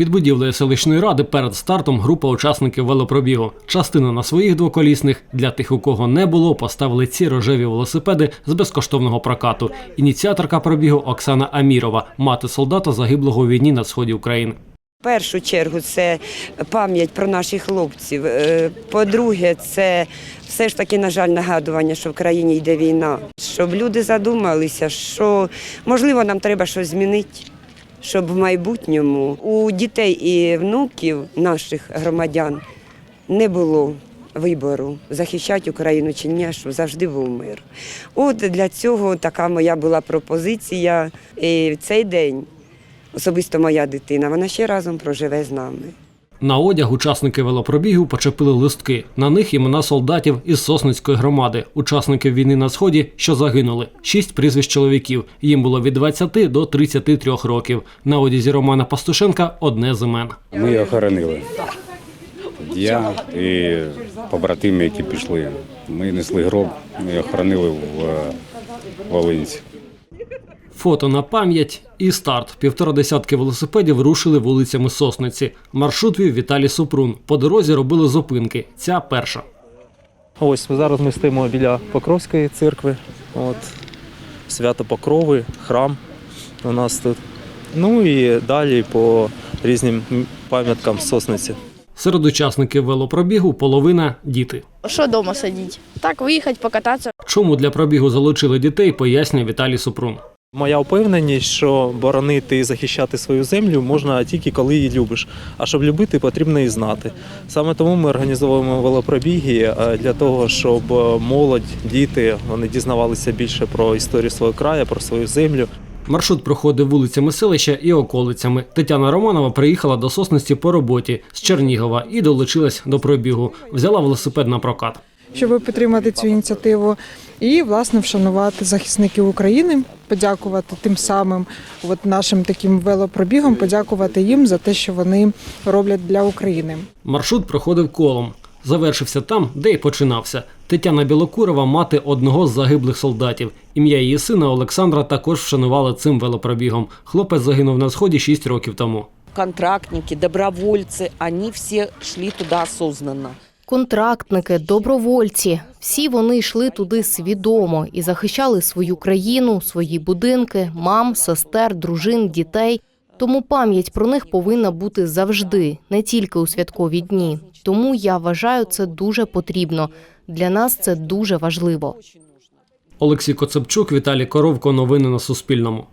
Під будівлею селищної ради перед стартом група учасників велопробігу. Частина на своїх двоколісних. Для тих, у кого не було, поставили ці рожеві велосипеди з безкоштовного прокату. Ініціаторка пробігу Оксана Амірова, мати солдата загиблого у війні на сході України. В першу чергу це пам'ять про наших хлопців. Е, По-друге, це все ж таки, на жаль, нагадування, що в країні йде війна. Щоб люди задумалися, що можливо нам треба щось змінити, щоб в майбутньому у дітей і внуків наших громадян не було. Вибору захищати Україну чи ні, щоб завжди був мир. От для цього така моя була пропозиція. І в цей день особисто моя дитина, вона ще разом проживе з нами. На одяг учасники велопробігу почепили листки. На них імена солдатів із Сосницької громади, учасників війни на сході, що загинули. Шість прізвищ чоловіків. Їм було від 20 до 33 років. На одязі Романа Пастушенка одне з імен. Ми його хоронили. Я і побратими, які пішли. Ми несли гроб, ми його хоронили в е, Волинці. Фото на пам'ять і старт. Півтора десятки велосипедів рушили вулицями Сосниці. Маршрут вів Віталій Супрун. По дорозі робили зупинки. Ця перша. Ось зараз ми стоїмо біля Покровської церкви. От, свято Покрови, храм у нас тут. Ну і далі по різним пам'яткам сосниці. Серед учасників велопробігу половина діти. Що вдома сидіти? Так, виїхати, покататися. Чому для пробігу залучили дітей, пояснює Віталій Супрун. Моя впевненість, що боронити і захищати свою землю можна тільки коли її любиш. А щоб любити, потрібно її знати. Саме тому ми організовуємо велопробіги е, для того, щоб е, молодь, діти вони дізнавалися більше про історію свого краю, про свою землю. Маршрут проходив вулицями селища і околицями. Тетяна Романова приїхала до Сосниці по роботі з Чернігова і долучилась до пробігу. Взяла велосипед на прокат. Щоб підтримати цю ініціативу, і власне вшанувати захисників України, подякувати тим самим от нашим таким велопробігом, подякувати їм за те, що вони роблять для України. Маршрут проходив колом. Завершився там, де й починався. Тетяна Білокурова, мати одного з загиблих солдатів. Ім'я її сина Олександра також вшанували цим велопробігом. Хлопець загинув на сході 6 років тому. контрактники, добровольцы, они все шли туда осознанно. Контрактники, добровольці всі вони йшли туди свідомо і захищали свою країну, свої будинки, мам, сестер, дружин, дітей. Тому пам'ять про них повинна бути завжди, не тільки у святкові дні. Тому я вважаю це дуже потрібно. Для нас це дуже важливо. Олексій Коцепчук, Віталій Коровко. Новини на Суспільному.